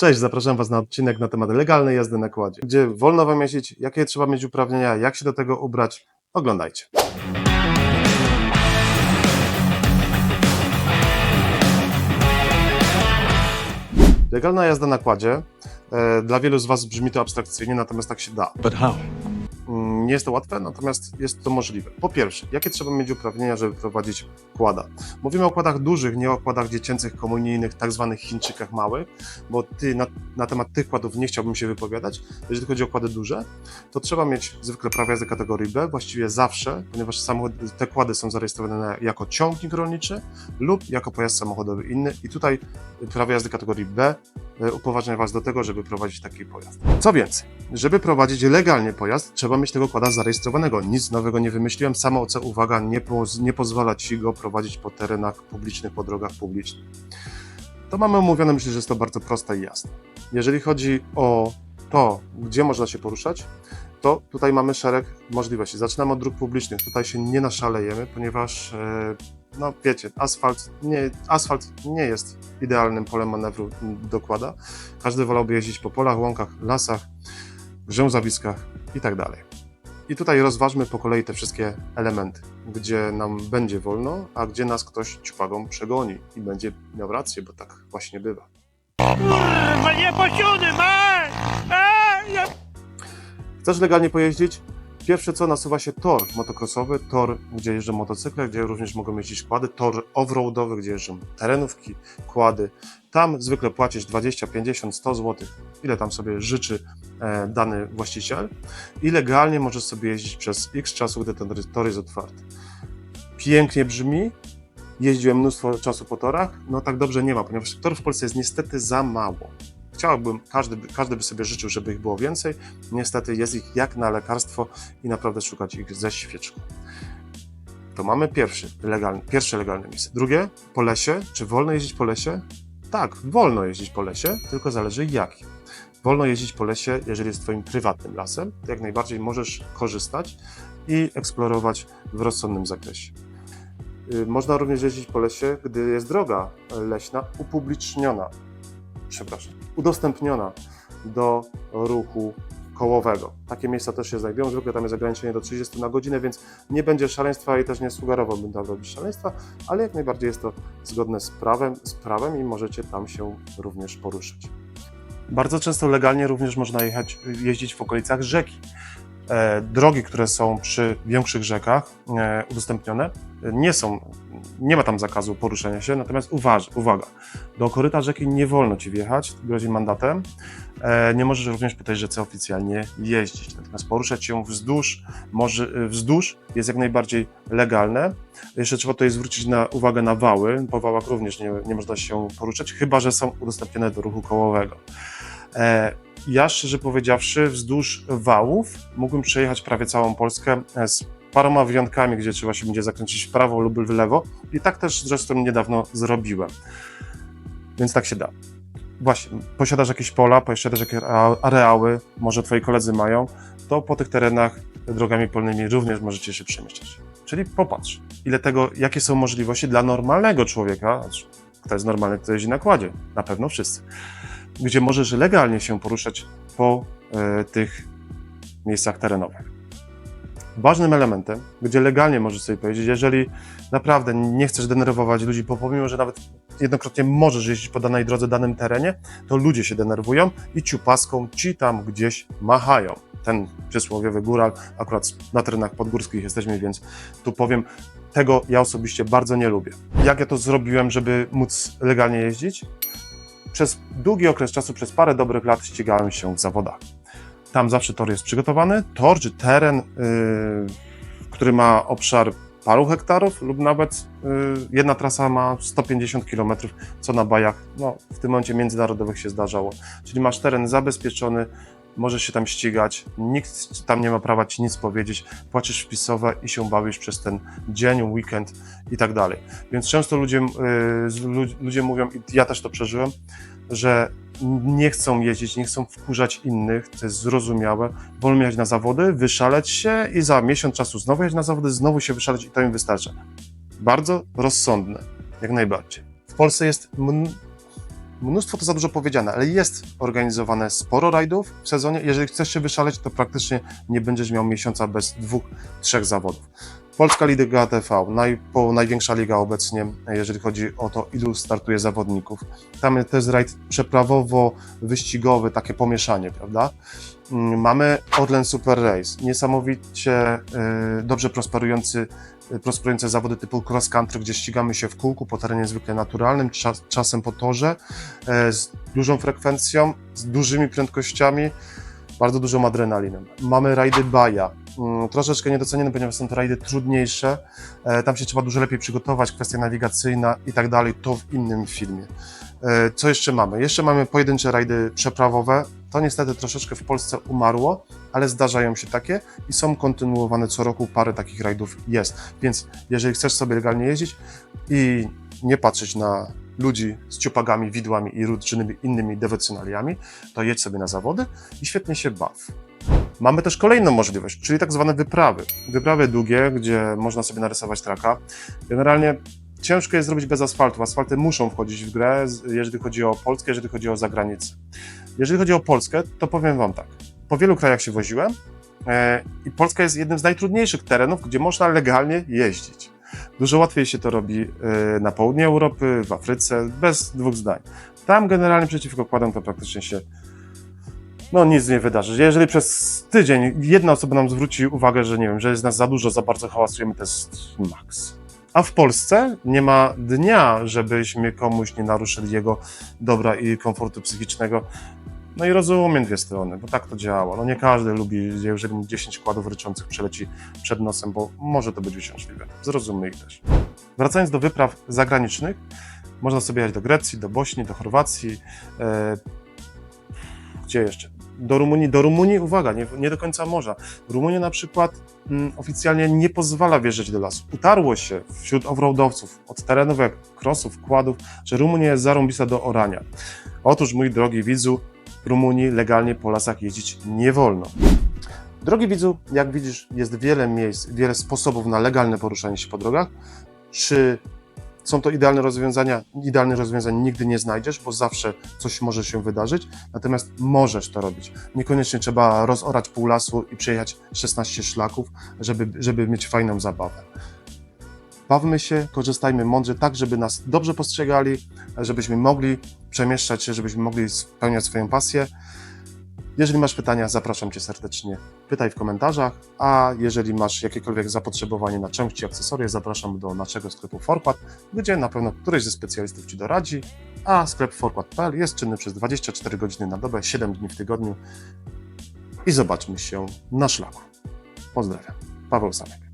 Cześć, zapraszam Was na odcinek na temat legalnej jazdy na kładzie. Gdzie wolno Wam jeździć, jakie trzeba mieć uprawnienia, jak się do tego ubrać. Oglądajcie. Legalna jazda na kładzie. E, dla wielu z Was brzmi to abstrakcyjnie, natomiast tak się da. But how? Nie jest to łatwe, natomiast jest to możliwe. Po pierwsze, jakie trzeba mieć uprawnienia, żeby prowadzić kłada? Mówimy o kładach dużych, nie o kładach dziecięcych, komunijnych, tak zwanych Chińczykach małych, bo ty, na, na temat tych kładów nie chciałbym się wypowiadać. Jeżeli chodzi o kłady duże, to trzeba mieć zwykle prawo jazdy kategorii B, właściwie zawsze, ponieważ samochody, te kłady są zarejestrowane jako ciągnik rolniczy lub jako pojazd samochodowy inny i tutaj prawo jazdy kategorii B e, upoważnia Was do tego, żeby prowadzić taki pojazd. Co więcej, żeby prowadzić legalnie pojazd, trzeba mieć tego kłada zarejestrowanego. Nic nowego nie wymyśliłem. Samo OC, uwaga, nie, poz, nie pozwala Ci go prowadzić po terenach publicznych, po drogach publicznych. To mamy omówione, myślę, że jest to bardzo proste i jasne. Jeżeli chodzi o to, gdzie można się poruszać, to tutaj mamy szereg możliwości. Zaczynamy od dróg publicznych. Tutaj się nie naszalejemy, ponieważ, e, no wiecie, asfalt nie, asfalt nie jest idealnym polem manewru do kłada. Każdy wolałby jeździć po polach, łąkach, lasach, grzązawiskach i tak dalej. I tutaj rozważmy po kolei te wszystkie elementy, gdzie nam będzie wolno, a gdzie nas ktoś ćwagą przegoni i będzie miał rację, bo tak właśnie bywa. Kurwa, nie posiony, ja... Chcesz legalnie pojeździć? Pierwsze co nasuwa się tor motocrossowy, tor, gdzie jeżdżą motocykle, gdzie również mogą jeździć kłady, tor offroadowy, gdzie jeżdżą terenówki, kłady. Tam zwykle płacisz 20, 50, 100 zł, ile tam sobie życzy e, dany właściciel i legalnie możesz sobie jeździć przez x czasu, gdy ten tor jest otwarty. Pięknie brzmi, jeździłem mnóstwo czasu po torach, no tak dobrze nie ma, ponieważ torów w Polsce jest niestety za mało. Chciałbym, każdy, każdy by sobie życzył, żeby ich było więcej, Niestety jest ich jak na lekarstwo i naprawdę szukać ich ze świeczką. To mamy pierwszy legalny, pierwsze legalne miejsce. Drugie, po lesie. Czy wolno jeździć po lesie? Tak, wolno jeździć po lesie, tylko zależy jaki. Wolno jeździć po lesie, jeżeli jest twoim prywatnym lasem, jak najbardziej możesz korzystać i eksplorować w rozsądnym zakresie. Y, Można również jeździć po lesie, gdy jest droga leśna upubliczniona, przepraszam, udostępniona do ruchu kołowego. Takie miejsca też się znajdują, zwykle tam jest ograniczenie do 30 na godzinę, więc nie będzie szaleństwa i też nie sugerowałbym tam robić szaleństwa, ale jak najbardziej jest to zgodne z prawem, z prawem i możecie tam się również poruszać. Bardzo często legalnie również można jechać, jeździć w okolicach rzeki. E, drogi, które są przy większych rzekach e, udostępnione, nie są, nie ma tam zakazu poruszania się, natomiast uważ, uwaga, do koryta rzeki nie wolno ci wjechać, grozi mandatem, E, nie możesz również po tej rzece oficjalnie jeździć. Natomiast poruszać się wzdłuż, może, wzdłuż jest jak najbardziej legalne. Jeszcze trzeba tutaj zwrócić na, uwagę na wały. Po wałach również nie, nie można się poruszać, chyba że są udostępnione do ruchu kołowego. Ja szczerze powiedziawszy, wzdłuż wałów mógłbym przejechać prawie całą Polskę e, z paroma wyjątkami, gdzie trzeba się będzie zakręcić w prawo lub w lewo. I tak też zresztą niedawno zrobiłem. Więc tak się da właśnie, posiadasz jakieś pola, posiadasz jakieś areały, może twoi koledzy mają, to po tych terenach drogami polnymi również możecie się przemieszczać. Czyli popatrz, ile tego, jakie są możliwości dla normalnego człowieka, kto jest normalny, kto jeździ na kładzie, na pewno wszyscy, gdzie możesz legalnie się poruszać po e, tych miejscach terenowych. Ważnym elementem, gdzie legalnie możesz sobie powiedzieć, jeżeli naprawdę nie chcesz denerwować ludzi, bo pomimo, że nawet jednokrotnie możesz jeździć po danej drodze, danym terenie, to ludzie się denerwują i ciupaską ci tam gdzieś machają. Ten przysłowiowy góral, akurat na terenach podgórskich jesteśmy, więc tu powiem, tego ja osobiście bardzo nie lubię. Jak ja to zrobiłem, żeby móc legalnie jeździć? Przez długi okres czasu, przez parę dobrych lat ścigałem się w zawodach. Tam zawsze tor jest przygotowany, tor czy teren, yy, który ma obszar paru hektarów lub nawet y, jedna trasa ma 150 km, co na bajach no, w tym momencie międzynarodowych się zdarzało. Czyli masz teren zabezpieczony, możesz się tam ścigać, nikt tam nie ma prawa ci nic powiedzieć, płacisz wpisowe i się bawisz przez ten dzień, weekend i tak dalej. Więc często ludzie, y, ludzie mówią, i ja też to przeżyłem, że nie chcą jeździć, nie chcą wkurzać innych, to jest zrozumiałe, wolą jechać na zawody, wyszaleć się i za miesiąc czasu znowu jechać na zawody, znowu się wyszaleć i to im wystarcza. Bardzo rozsądne, jak najbardziej. W Polsce jest, Mnóstwo to za dużo powiedziane, ale jest organizowane sporo rajdów w sezonie. Jeżeli chcesz się wyszaleć, to praktycznie nie będziesz miał miesiąca bez dwóch, trzech zawodów. Polska Liga ATV, naj, po, największa liga obecnie, jeżeli chodzi o to, ilu startuje zawodników. Tam to jest rajd przeprawowo-wyścigowy, takie pomieszanie, prawda? Mm, Mamy Orlen Super Race, niesamowicie y, dobrze prosperujący, y, prosperujące zawody typu cross country, gdzie ścigamy się w kółku po terenie zwykle naturalnym, czas, czasem po torze, e, z dużą frekwencją, z dużymi prędkościami, bardzo dużą adrenaliną. Mamy rajdy Baja, troszeczkę niedocenione, ponieważ są to rajdy trudniejsze, e, tam się trzeba dużo lepiej przygotować, kwestia nawigacyjna i tak dalej, to w innym filmie. E, Co jeszcze mamy? Jeszcze mamy pojedyncze rajdy przeprawowe. To niestety troszeczkę w Polsce umarło, ale zdarzają się takie i są kontynuowane co roku. Parę takich rajdów jest. Więc jeżeli chcesz sobie legalnie jeździć i nie patrzeć na ludzi z ciupagami, widłami i różnymi innymi dewocjonaliami, to jedź sobie na zawody i świetnie się baw. Mamy też kolejną możliwość, czyli tak zwane wyprawy. Wyprawy długie, gdzie można sobie narysować traka. Generalnie ciężko jest zrobić bez asfaltu. Asfalty muszą wchodzić w grę, jeżeli chodzi o Polskę, jeżeli chodzi o zagranicę. Jeżeli chodzi o Polskę, to powiem Wam tak. Po wielu krajach się woziłem e, i Polska jest jednym z najtrudniejszych terenów, gdzie można legalnie jeździć. Dużo łatwiej się to robi e, na południu Europy, w Afryce, bez dwóch zdań. Tam generalnie przeciwko kładom to praktycznie się no nic nie wydarzy. Jeżeli przez tydzień jedna osoba nam zwróci uwagę, że nie wiem, że jest nas za dużo, za bardzo hałasujemy, to jest maks. A w Polsce nie ma dnia, żebyśmy komuś nie naruszyli jego dobra i komfortu psychicznego. No i rozumiem dwie strony, bo tak to działa. No nie każdy lubi, jeżeli mu 10 kładów ryczących przeleci przed nosem, bo może to być uciążliwe. Zrozummy ich też. Wracając do wypraw zagranicznych, można sobie jechać do Grecji, do Bośni, do Chorwacji, e, gdzie jeszcze? Do Rumunii. Do Rumunii, uwaga, nie, nie do końca morza. Rumunia na przykład mm, oficjalnie nie pozwala wjeżdżać do lasu. Utarło się wśród offroadowców, od terenów jak krosów, kładów, że Rumunia jest zarąbista do orania. Otóż, mój drogi widzu, Rumunii legalnie po lasach jeździć nie wolno. Drogi widzu, jak widzisz, jest wiele miejsc, wiele sposobów na legalne poruszanie się po drogach. Czy są to idealne rozwiązania? Idealnych rozwiązań nigdy nie znajdziesz, bo zawsze coś może się wydarzyć, natomiast możesz to robić. Niekoniecznie trzeba rozorać pół lasu i przejechać 16 szlaków, żeby, żeby mieć fajną zabawę. Bawmy się, korzystajmy mądrze, tak żeby nas dobrze postrzegali, żebyśmy mogli przemieszczać się, żebyśmy mogli spełniać swoją pasję. Jeżeli masz pytania, zapraszam Cię serdecznie. Pytaj w komentarzach, a jeżeli masz jakiekolwiek zapotrzebowanie na części, akcesoria, zapraszam do naszego sklepu Forpad, gdzie na pewno któryś ze specjalistów Ci doradzi, a sklep forpad.pl jest czynny przez 24 godziny na dobę, 7 dni w tygodniu i zobaczmy się na szlaku. Pozdrawiam. Paweł Samek.